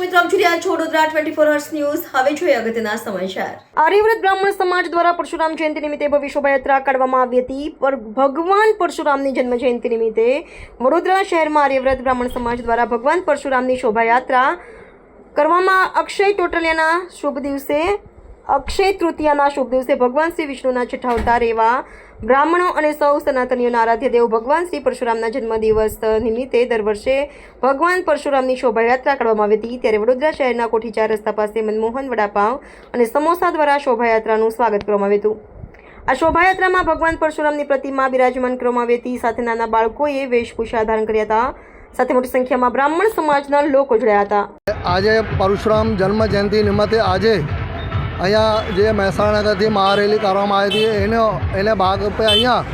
રહ્યા છો Vadodara twenty four hours news Aryavrat Brahmin Samaj દ્વારા પરશુરામ જયંતિ નિમિત્તે ભવ્ય યાત્રા કાઢવામાં આવી હતી. પર ભગવાન પરશુરામની જન્મ જયંતિ નિમિત્તે વડોદરા શહેરમાં આર્યવ્રત બ્રાહ્મણ સમાજ દ્વારા ભગવાન પરશુરામની શોભાયાત્રા કરવામાં અક્ષય ટોટલિયાના શુભ દિવસે અક્ષય તૃતીયાના શુભ દિવસે ભગવાન શ્રી વિષ્ણુના છઠ્ઠા અવતાર એવા બ્રાહ્મણો અને સૌ સનાતનીઓના આરાધ્ય દેવ ભગવાન શ્રી પરશુરામના જન્મદિવસ નિમિત્તે દર વર્ષે ભગવાન પરશુરામની શોભાયાત્રા કરવામાં આવી હતી. ત્યારે વડોદરા શહેરના કોઠીચાર રસ્તા પાસે મનમોહન વડાપાવ અને સમોસા દ્વારા શોભાયાત્રાનું સ્વાગત કરવામાં આવ્યું હતું. આ શોભાયાત્રામાં ભગવાન પરશુરામની પ્રતિમા બિરાજમાન કરવામાં આવી હતી. સાથે નાના બાળકોએ વેશભૂષા ધારણ કર્યા હતા. સાથે મોટી સંખ્યામાં બ્રાહ્મણ સમાજના લોકો જોડાયા હતા. આજે પરશુરામ જન્મ જયંતિ નિમિત્તે આજે અહીંયા જે મહેસાણાથી મહારેલી કરવામાં આવી હતી, એનો એને ભાગરૂપે અહીંયા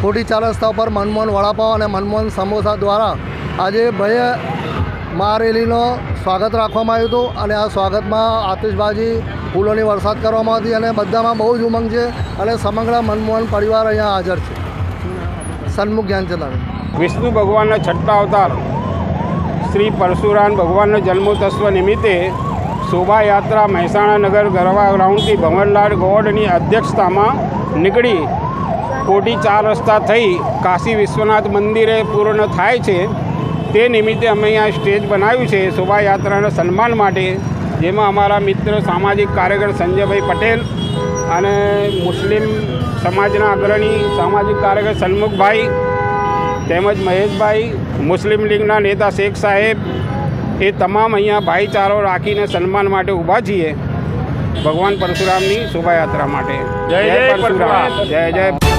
ખોટી ચાર રસ્તા ઉપર મનમોહન વડાપાવ અને મનમોહન સમોસા દ્વારા આજે ભવ્ય મહારેલીનો સ્વાગત રાખવામાં આવ્યું હતું અને આ સ્વાગતમાં આતિશબાજી ફૂલોની વરસાદ કરવામાં હતી અને બધામાં બહુ જ ઉમંગ છે અને સમગ્ર મનમોહન પરિવાર અહીંયા હાજર છે. સન્મુખ જ્ઞાનચંદ્ર વિષ્ણુ ભગવાનના છઠ્ઠા અવતાર, શ્રી પરશુરામ ભગવાનનો જન્મોત્સવ નિમિત્તે શોભાયાત્રા મહેસાણા નગર ગરવા ગ્રાઉન્ડથી ભંવરલાલ ગોડની અધ્યક્ષતામાં નીકળી કોટી ચાર રસ્તા થઈ કાશી વિશ્વનાથ મંદિરે પૂર્ણ થાય છે. તે નિમિત્તે અમે અહીંયા સ્ટેજ બનાવ્યું છે શોભાયાત્રાના સન્માન માટે, જેમાં અમારા મિત્ર સામાજિક કાર્યકર સંજયભાઈ પટેલ અને મુસ્લિમ સમાજના અગ્રણી સામાજિક કાર્યકર સન્મુખભાઈ તેમજ મહેશભાઈ, મુસ્લિમ લીગના નેતા શેખ સાહેબ એ તમામ અહીંયા ભાઈચારો રાખીને સન્માન માટે ઊભા છીએ. ભગવાન પરશુરામની શોભાયાત્રા માટે. જય જય પરશુરામ. જય જય